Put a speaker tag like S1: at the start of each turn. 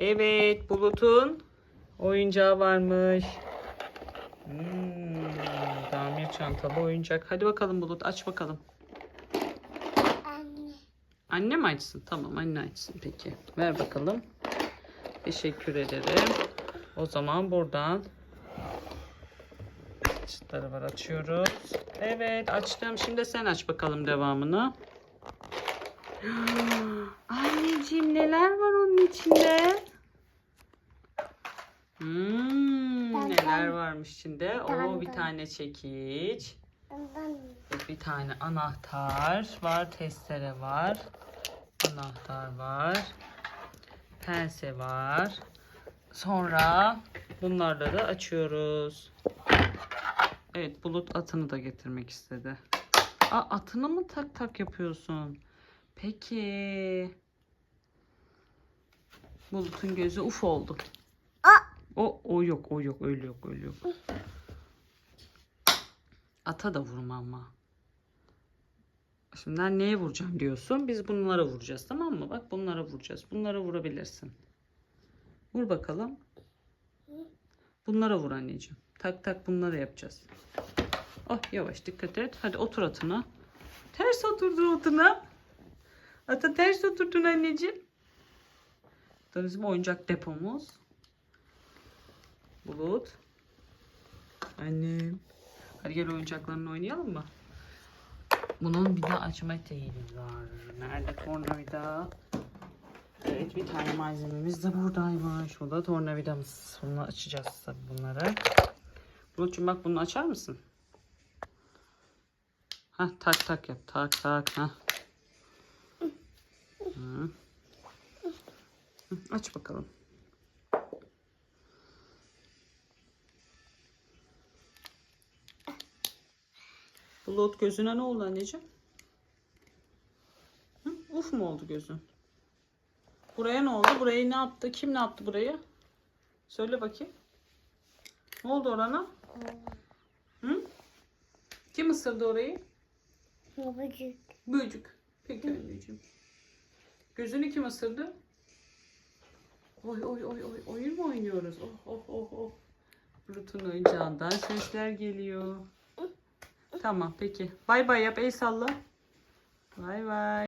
S1: Evet Bulut'un oyuncağı varmış. Hmm, tamir çantalı oyuncak. Hadi bakalım Bulut aç bakalım.
S2: Anne.
S1: Anne mi açsın? Tamam anne açsın peki. Ver bakalım. Teşekkür ederim. O zaman buradan çıtları var açıyoruz. Evet açtım. Şimdi sen aç bakalım devamını. Anneciğim neler var onun içinde? Hmm,
S2: Ben-
S1: neler
S2: ben-
S1: varmış içinde? Oo bir tane çekiç.
S2: Ben
S1: Bir tane anahtar var, testere var, anahtar var, pense var. Sonra bunlarla açıyoruz. Evet, Bulut atını da getirmek istedi. Aa, atını mı tak tak yapıyorsun? Peki. Bulut'un gözü uf oldu. O, o yok, o yok, öyle yok, öyle yok. Ata da vurma ama. Şimdi ben neye vuracağım diyorsun. Biz bunlara vuracağız tamam mı? Bak bunlara vuracağız. Bunlara vurabilirsin. Vur bakalım. Bunlara vur anneciğim. Tak tak bunları yapacağız. Oh yavaş dikkat et. Hadi otur atına. Ters oturdu atına. Ata ters oturdun anneciğim. Bu bizim oyuncak depomuz. Bulut. Annem. Hadi gel oyuncaklarını oynayalım mı? Bunun bir de açma teybi var. Nerede tornavida? Evet bir tane malzememiz de buradaymış. Bu da tornavidamız. Bunu açacağız tabii bunları. Bulut'cum bak bunu açar mısın? Hah tak tak yap. Tak tak. Hı, Aç bakalım. Bulut gözüne ne oldu anneciğim? Hı? Uf mu oldu gözün? Buraya ne oldu? Burayı ne yaptı? Kim ne yaptı burayı? Söyle bakayım. Ne oldu orana? Hı? Kim ısırdı orayı?
S2: babacık.
S1: Böcük. Peki anneciğim. Gözünü kim ısırdı? Oy oy oy oy oyun mu oynuyoruz? Oh oh oh oh. Bulut'un oyuncağından sesler geliyor. Tamam peki. Bay bay yap el salla. Bay bay.